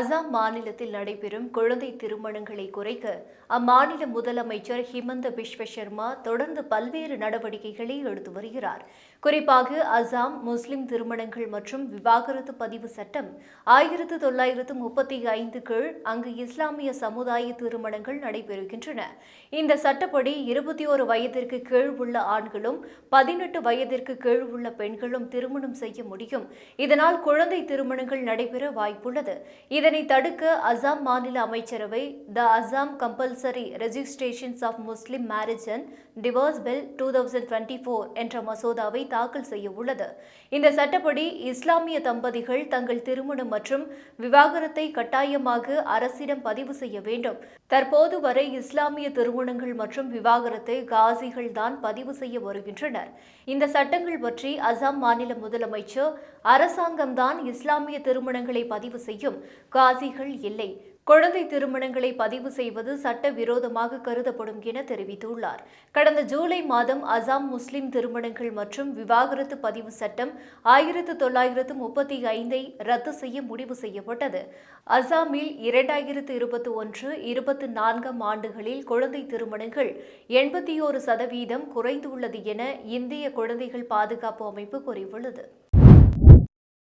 அசாம் மாநிலத்தில் நடைபெறும் குழந்தை திருமணங்களை குறைக்க அம்மாநில முதலமைச்சர் ஹிமந்த பிஸ்வ சர்மா தொடர்ந்து பல்வேறு நடவடிக்கைகளை எடுத்து வருகிறார். குறிப்பாக அசாம் முஸ்லிம் திருமணங்கள் மற்றும் விவாகரத்து பதிவு சட்டம் ஆயிரத்து தொள்ளாயிரத்து முப்பத்தி ஐந்து கீழ் அங்கு இஸ்லாமிய சமுதாய திருமணங்கள் நடைபெறுகின்றன. இந்த சட்டப்படி இருபத்தி ஒரு வயதிற்கு கீழ் உள்ள ஆண்களும் பதினெட்டு வயதிற்கு கீழ் உள்ள பெண்களும் திருமணம் செய்ய முடியும். இதனால் குழந்தை திருமணங்கள் நடைபெற வாய்ப்புள்ளது. இதனை இதனை தடுக்க அசாம் மாநில அமைச்சரவை the Assam compulsory registrations of Muslim marriage and divorce bill two thousand twenty four என்ற மசோதாவை தாக்கல் செய்ய உள்ளது. இந்த சட்டப்படி இஸ்லாமிய தம்பதிகள் தங்கள் திருமணம் மற்றும் விவாகரத்தை கட்டாயமாக அரசிடம் பதிவு செய்ய வேண்டும். தற்போது வரை இஸ்லாமிய திருமணங்கள் மற்றும் விவாகரத்தை காசிகள் தான் பதிவு செய்ய வருகின்றனர். இந்த சட்டங்கள் பற்றி அசாம் மாநில முதலமைச்சர் அரசாங்கம்தான் இஸ்லாமிய திருமணங்களை பதிவு செய்யும். காசிகள் இல்லை. குழந்தை திருமணங்களை பதிவு செய்வது சட்ட விரோதமாக கருதப்படும் என தெரிவித்துள்ளார். கடந்த ஜூலை மாதம் அசாம் முஸ்லிம் திருமணங்கள் மற்றும் விவாகரத்து பதிவு சட்டம் ஆயிரத்து தொள்ளாயிரத்து முப்பத்தி ஐந்தை ரத்து செய்ய முடிவு செய்யப்பட்டது. அசாமில் இரண்டாயிரத்து இருபத்தி ஒன்று இருபத்தி நான்காம் ஆண்டுகளில் குழந்தை திருமணங்கள் எண்பத்தி ஓரு சதவீதம் குறைந்துள்ளது என இந்திய குழந்தைகள் பாதுகாப்பு அமைப்பு கூறியுள்ளது.